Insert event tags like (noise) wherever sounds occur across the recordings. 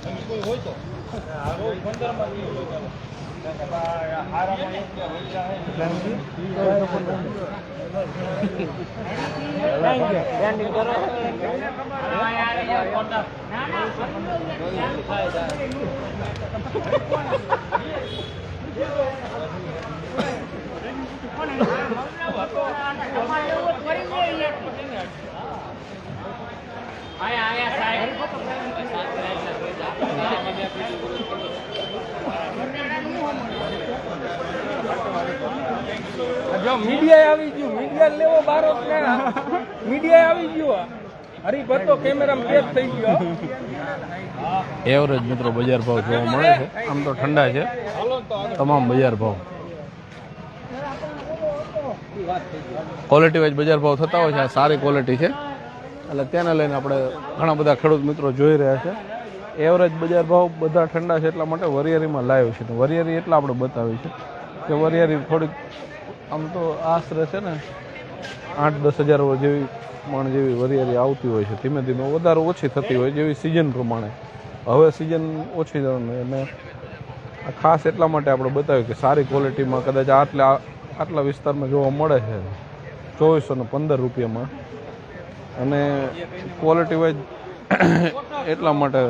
તમે કોઈ હોય તો પંદરમાં નહીં હોય તો. હારામાં એક કે હોય જાય. જો મીડિયા આવી ગયું, મીડિયા લેવો બારો મીડિયા આવી ગયું એવરેજ મિત્રો બજાર ભાવ જોવા મળે છે. આમ તો ઠંડા છે. તમામ બજાર ભાવ. ક્વોલિટી વાઇઝ બજાર ભાવ થતા હોય છે. આ સારી ક્વોલિટી છે. એટલે તેને લઈને આપણે ઘણા બધા ખેડૂત મિત્રો જોઈ રહ્યા છે. એવરેજ બજાર ભાવ બધા ઠંડા છે એટલા માટે વરિયારીમાં લાવ્યો છે. વરિયારી એટલા આપણે બતાવી છે કે વરિયારી થોડીક આમ તો આશરે છે ને, આઠ દસ હજાર જેવી મણ જેવી વરિયારી આવતી હોય છે. ધીમે ધીમે વધારે ઓછી થતી હોય જેવી સિઝન પ્રમાણે. હવે સિઝન ઓછી અને ખાસ એટલા માટે આપણે બતાવ્યું કે સારી ક્વોલિટીમાં કદાચ આટલા આટલા વિસ્તારમાં જોવા મળે છે. ચોવીસો ને પંદર રૂપિયામાં. અને ક્વોલિટી વાઇઝ (coughs) એટલા માટે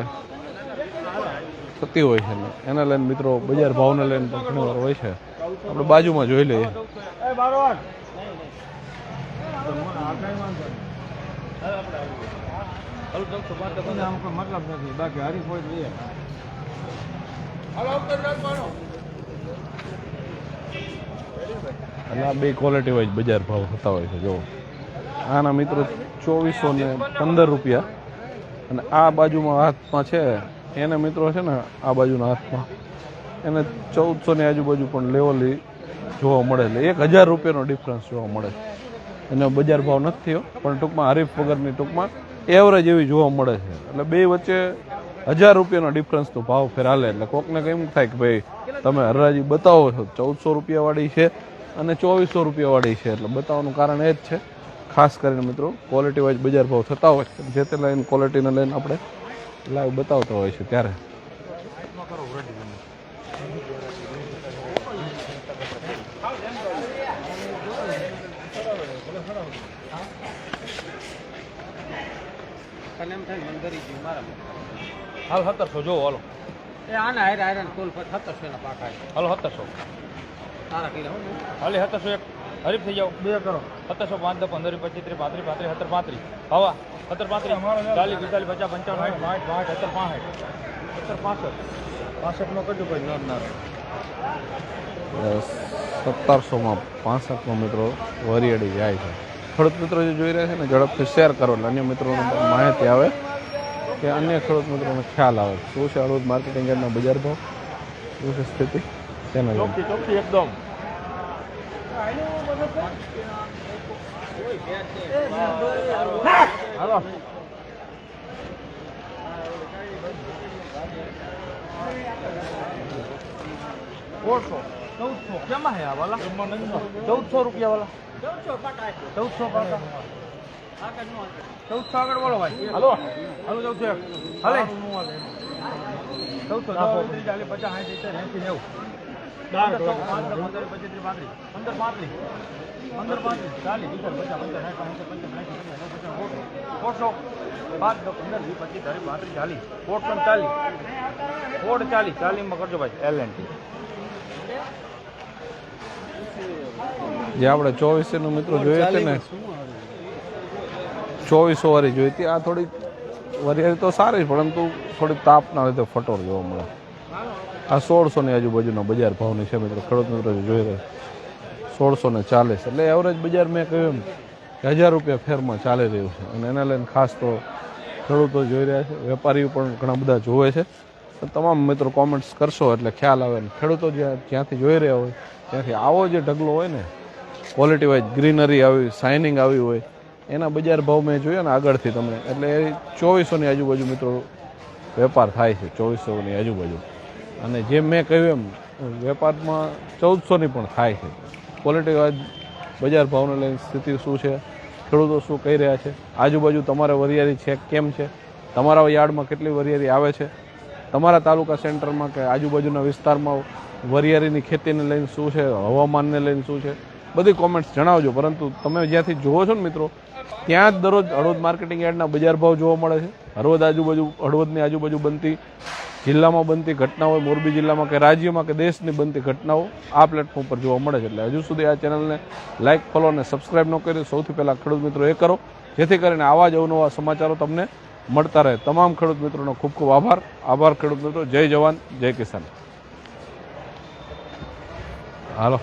થતી હોય છે. એના લઈને મિત્રો બજાર ભાવને લઈને પણ ઘણી વાર હોય છે. આપણે બાજુમાં જોઈ લઈએ. મતલબ નથી. બાકી હરીફ હોય તો એ એટલે આ બે ક્વોલિટી વાઇઝ બજાર ભાવ થતા હોય છે જો આના મિત્રો ચોવીસો ને પંદર રૂપિયા. અને આ બાજુમાં હાથમાં છે. એને મિત્રો છે ને આ બાજુના હાથમાં. એને ચૌદસો ની આજુબાજુ પણ લેવલી જોવા મળે એટલે એક હજાર રૂપિયાનો ડિફરન્સ જોવા મળે. એનો બજાર ભાવ નથી થયો, પણ ટૂંકમાં હરીફ વગરની ટૂંકમાં એવરેજ એવી જોવા મળે છે. એટલે બે વચ્ચે હજાર રૂપિયાનો ડિફરન્સ તો ભાવ ફેર હાલે એટલે કોકને કેમ થાય કે ભાઈ, તમે હરાજી બતાવો છો, ચૌદસો રૂપિયાવાળી છે અને ચોવીસો રૂપિયાવાળી છે. એટલે બતાવવાનું કારણ એ જ છે. ખાસ કરીને મિત્રો ક્વોલિટી વાઇઝ બજાર ભાવ થતા હોય છે. જે તે લઈને ક્વોલિટીને લઈને આપણે લાઈવ બતાવતા હોય છે ત્યારે. તને એમ થાય મંદરી ગયું મારા હાલ સત્તરસો જો હાલો. એ આના હારે હારે કુલ પર સત્તરસો એના પાકા હાલો સત્તરસો. તારા કિલો હાલે સત્તરસો એક. હરીફ થઈ જાઓ. બે કરો. સત્તરસો પાંચ દસ પંદર પચીસ ત્રીસ પાંત્રીસ પાંત્રીસ સત્તર પાંત્રીસ. હવા. સત્તર પાંત્રીસ. ચાલીસ પિસ્તાલીસ પચાસ પંચાવન સાઠ. સાઠ પાંઠ સત્તર પાંસઠ. સત્તર પાસઠ. પાસઠમાં કરજો ભાઈ નર નર. સત્તરસોમાં પાસઠમાં મિત્રો વરિયાળી જાય છે. ખેડૂત મિત્રો જે જોઈ રહ્યા છે ને, ઝડપથી શેર કરો. એટલે અન્ય મિત્રોને માહિતી આવે કે અન્ય ખેડૂત મિત્રોને ખ્યાલ આવે. શું છે હળવદ માર્કેટિંગ યાર્ડના બજાર ભાવ? શું છે સ્થિતિ? તેના એકદમ. હાલો. ઓળખો ચૌદસો કેમાં હે વાલા ચૌદસો રૂપિયા વાલા ચૌદસો પાકા ચૌદસો આગળ બોલો ભાઈ હાલો હાલો ચૌદસો એક હાલે ચૌદસો ચાલી ચાલીસ પચાસ સાઠ સિત્તેર એંસી નેવું પંદર પચીસ પાંત્રીસ પંદર પાંત્રીસ પંદર પાંત્રીસ ચાલીસ પચાસ પંચાસ સાઠ પંદર વીસ તારીખ પાંત્રીસ ચાલીસ સોળસો પણ ચાલીસ સોળ ચાલીસ ચાલીસમાં કરજો ભાઈ એલ એન્ડ ટી જે આપણે ચોવીસનું મિત્રો જોઈએ છે ને ચોવીસો વાળી જોઈ હતી આ થોડી વરિયાળી તો સારી પરંતુ થોડીક તાપના લીધે ફટોર જોવા મળે. આ સોળસો ની આજુબાજુના બજાર ભાવની છે મિત્રો. ખેડૂત મિત્રો જોઈ રહ્યા સોળસો ને ચાલીસ. એટલે એવરેજ બજાર મેં કહ્યું કે હજાર રૂપિયા ફેરમાં ચાલી રહ્યું છે. અને એને લઈને ખાસ તો ખેડૂતો જોઈ રહ્યા છે. વેપારીઓ પણ ઘણા બધા જોવે છે. તમામ મિત્રો કોમેન્ટ્સ કરશો એટલે ખ્યાલ આવે ને. ખેડૂતો જ્યાં જ્યાંથી જોઈ રહ્યા હોય ત્યાંથી આવો જે ઢગલો હોય ને ક્વોલિટી વાઇઝ ગ્રીનરી આવી શાઇનિંગ આવી હોય, એના બજાર ભાવ મેં જોયો ને આગળથી તમે એટલે એ ચોવીસોની આજુબાજુ મિત્રો વેપાર થાય છે, ચોવીસોની આજુબાજુ. અને જેમ મેં કહ્યું એમ, વેપારમાં ચૌદસોની પણ થાય છે. ક્વોલિટી વાઇઝ બજાર ભાવને લઈને સ્થિતિ શું છે, ખેડૂતો શું કહી રહ્યા છે? આજુબાજુ તમારે વરિયાળી છે કેમ છે? તમારા યાર્ડમાં કેટલી વરિયાળી આવે છે? તમારા તાલુકા સેન્ટરમાં કે આજુબાજુના વિસ્તારમાં વરિયાળીની ખેતીને લઈને શું છે, હવામાનને લઈને શું છે? બધી કોમેન્ટ્સ જણાવજો. પરંતુ તમે જ્યાંથી જુઓ છો ને મિત્રો, ત્યાં જ દરરોજ હળવદ માર્કેટિંગ યાર્ડના બજાર ભાવ જોવા મળે છે. હળવદ આજુબાજુ, હળવદની આજુબાજુ બનતી જિલ્લામાં બનતી ઘટનાઓ, મોરબી જિલ્લામાં કે રાજ્યમાં કે દેશની બનતી ઘટનાઓ આ પ્લેટફોર્મ પર જોવા મળે છે. એટલે હજુ સુધી આ ચેનલને લાઇક ફોલો અને સબસ્ક્રાઇબ ન કરી, સૌથી પહેલાં ખેડૂત મિત્રો એ કરો. જેથી કરીને આવા જ અવનવા સમાચારો તમને મળતા રહે. તમામ ખેડૂત મિત્રોનો ખૂબ ખૂબ આભાર. આભાર ખેડૂત મિત્રો. જય જવાન, જય કિસાન. હાલો.